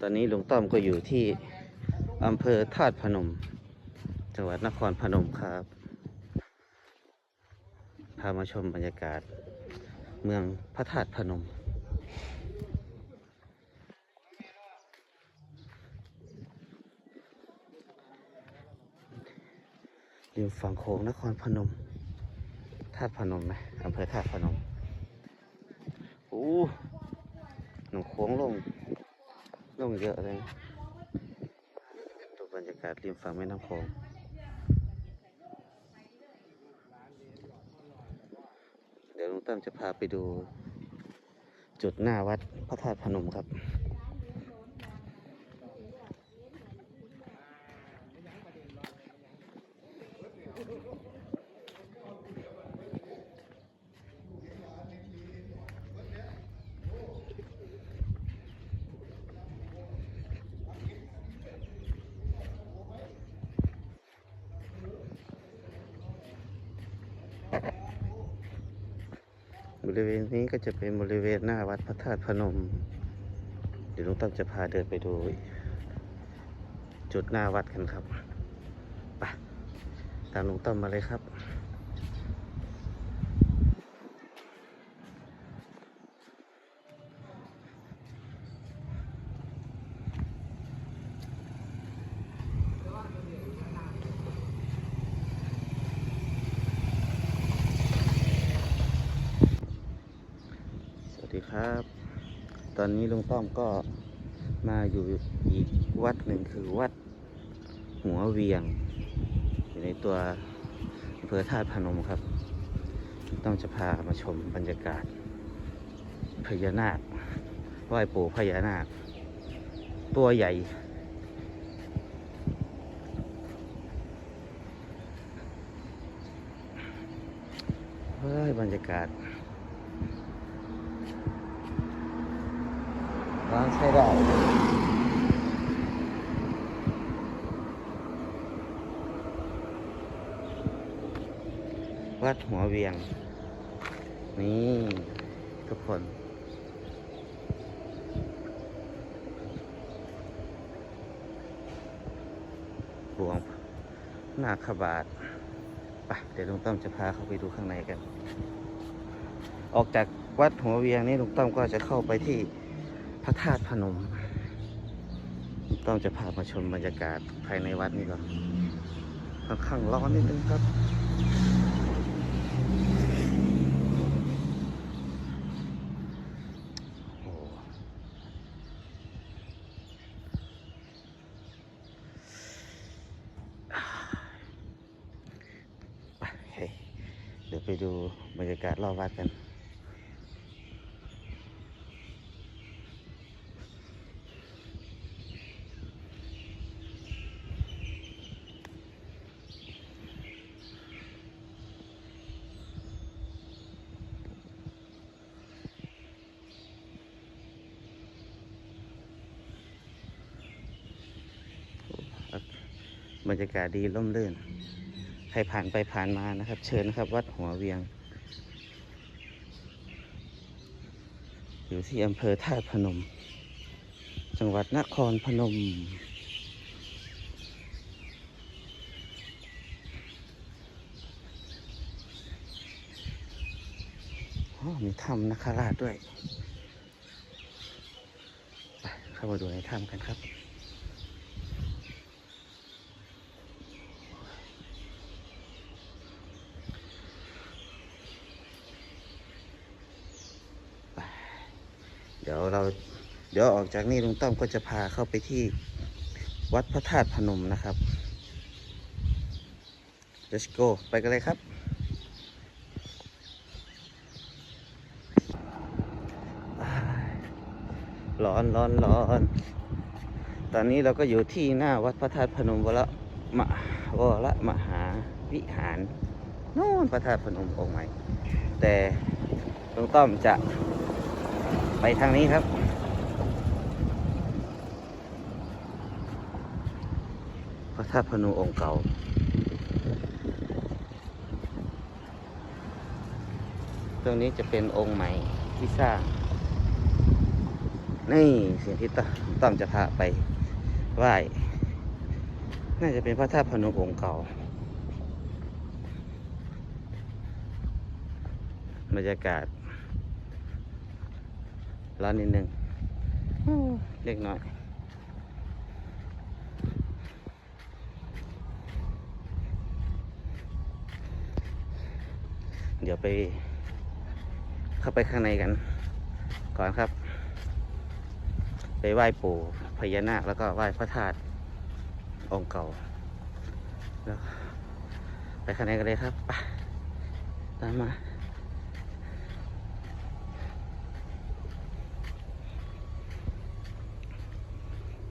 ตอนนี้ลุงต้อมก็อยู่ที่อำเภอธาตุพนม จังหวัดนครพนมครับ พามาชมบรรยากาศ เมืองพระธาตุพนม ริมฝั่งโขงนครพนม ธาตุพนมไหมอำเภอธาตุพนม โอ้ นูโค้งลง ลงเยอะเลยดูบรรยากาศริมฝั่งแม่น้ำโขงเดี๋ยวลุงตั้มจะพาไปดู จุดหน้าวัดพระธาตุพนมครับ บริเวณนี้ก็จะเป็นบริเวณหน้าวัดพระธาตุพนม เดี๋ยวลุงตั้มจะพาเดินไปดู จุดหน้าวัดกันครับ ไป ตามลุงตั้มมาเลยครับ สวัสดี ครับ ตอนนี้ลุงต้อมก็มาอยู่อีกวัดหนึ่งคือวัดหัวเวียง อยู่ในตัวอำเภอธาตุพนมครับ ต้องจะพามาชมบรรยากาศ พญานาคไหว้ปู่พญานาค ตัวใหญ่เฮ้ยบรรยากาศ้ใช้ได้วัดหัวเวียง นี่ทุกคนหลวงนาคบาทไปเดี๋ยวลุงต้อมจะพาเข้าไปดูข้างในกัน ออกจากวัดหัวเวียงนี่ลุงต้อมก็จะเข้าไปที่ พระธาตุพนม ต้องจะพามาชมบรรยากาศภายในวัดนี่ก่อนค่อนข้างร้อนนิดนึงครับโอ้ไปเฮ้ยเดี๋ยวไปดูบรรยากาศรอบวัดกัน บรรยากาศดีร่มรื่น ใครผ่านไปผ่านมานะครับ เชิญนะครับ วัดหัวเวียง อยู่ที่อำเภอธาพนม จังหวัดนครพนม มีถ้ำนาคราชด้วยไปเข้ามาดูในถ้ำกันครับ เดี๋ยวเราเดี๋ยวออกจากนี่ลุงต้อมก็จะพาเข้าไปที่วัดพระธาตุพนมนะครับ let's go ไปกันเลยครับ ร้อนร้อนร้อน ตอนนี้เราก็อยู่ที่หน้าวัดพระธาตุพนมวรมะวรมหาวิหารโน่นพระธาตุพนมองค์ใหม่ แต่ลุงต้อมจะ ไปทางนี้ครับ พระธาตุพนมองค์เก่า ตรงนี้จะเป็นองค์ใหม่ที่สร้าง นี่สิ่งที่ต้องจะพาไปไหว้ น่าจะเป็นพระธาตุพนมองค์เก่า บรรยากาศ ร้อนนิดนึงอู้เล็กน้อย เดี๋ยวไป เข้าไปข้างในกัน ก่อนครับ ไปไหว้ปู่พญานาคแล้วก็ไหว้พระธาตุองค์เก่า แล้ว ไปข้างในกันเลยครับ ไปตามมา อื้อหือ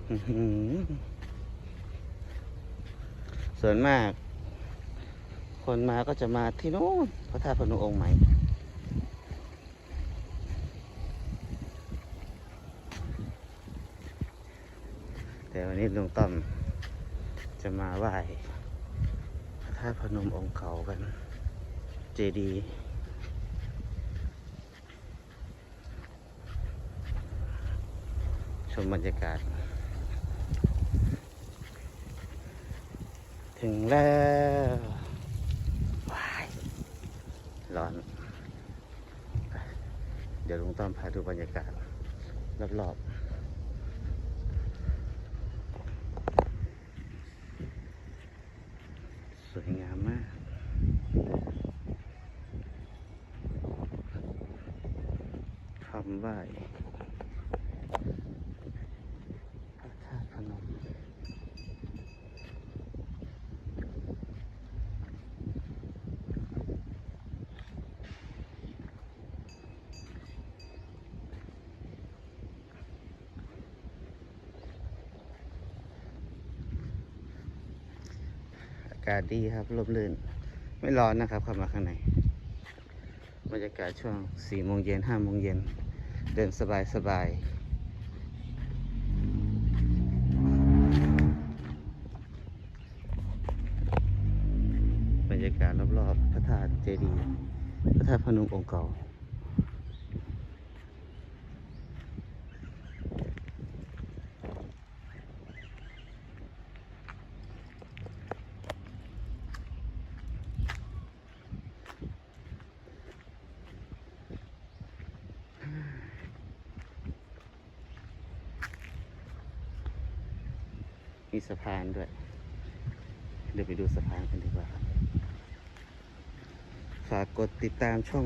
ส่วนมาก คนมาก็จะมาที่โน้นพระธาตุพนมองค์ใหม่ แต่วันนี้ลุงต้อมจะมาไหว้พระธาตุพนมองค์เก่ากัน เจดีย์ชมบรรยากาศ ถึงแล้วว้ายร้อน เดี๋ยวลุงต้อมพาดูบรรยากาศรอบๆสวยงามมาก คำไหว้พระธาตุพนม อากาศดีครับลมลื่น ไม่ร้อนนะครับเข้ามาข้างในบรรยากาศช่วงสี่โมงเย็นห้าโมงเย็นเดินสบายสบายบรรยากาศรอบๆพระธาตุเจดีย์พระธาตุพนมองค์เก่า มีสะพานด้วย เดี๋ยวไปดูสะพานกันดีกว่าครับฝากกดติดตามช่อง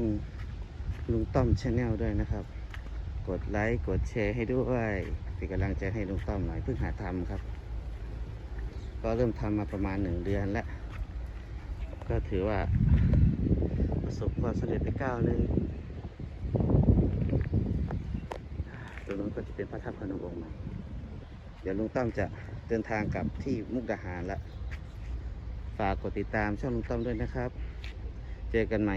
ลุงต้อมชาแนลด้วยนะครับ กดไลค์กดแชร์ให้ด้วยเป็นกำลังใจให้ลุงต้อมหน่อยเพิ่งหาทำครับ ก็เริ่มทำมาประมาณหนึ่งเดือนแล้ว ก็ถือว่าประสบความสำเร็จไปก้าวหนึ่งตรงนู้นก็จะเป็นพระธาตุพนมองค์ใหม่ ดี๋ยวลุงต้อมจะเดินทางกลับที่มุกดาหารแล้วฝากกดติดตามช่องลุงต้อมด้วยนะครับ เจอกันใหม่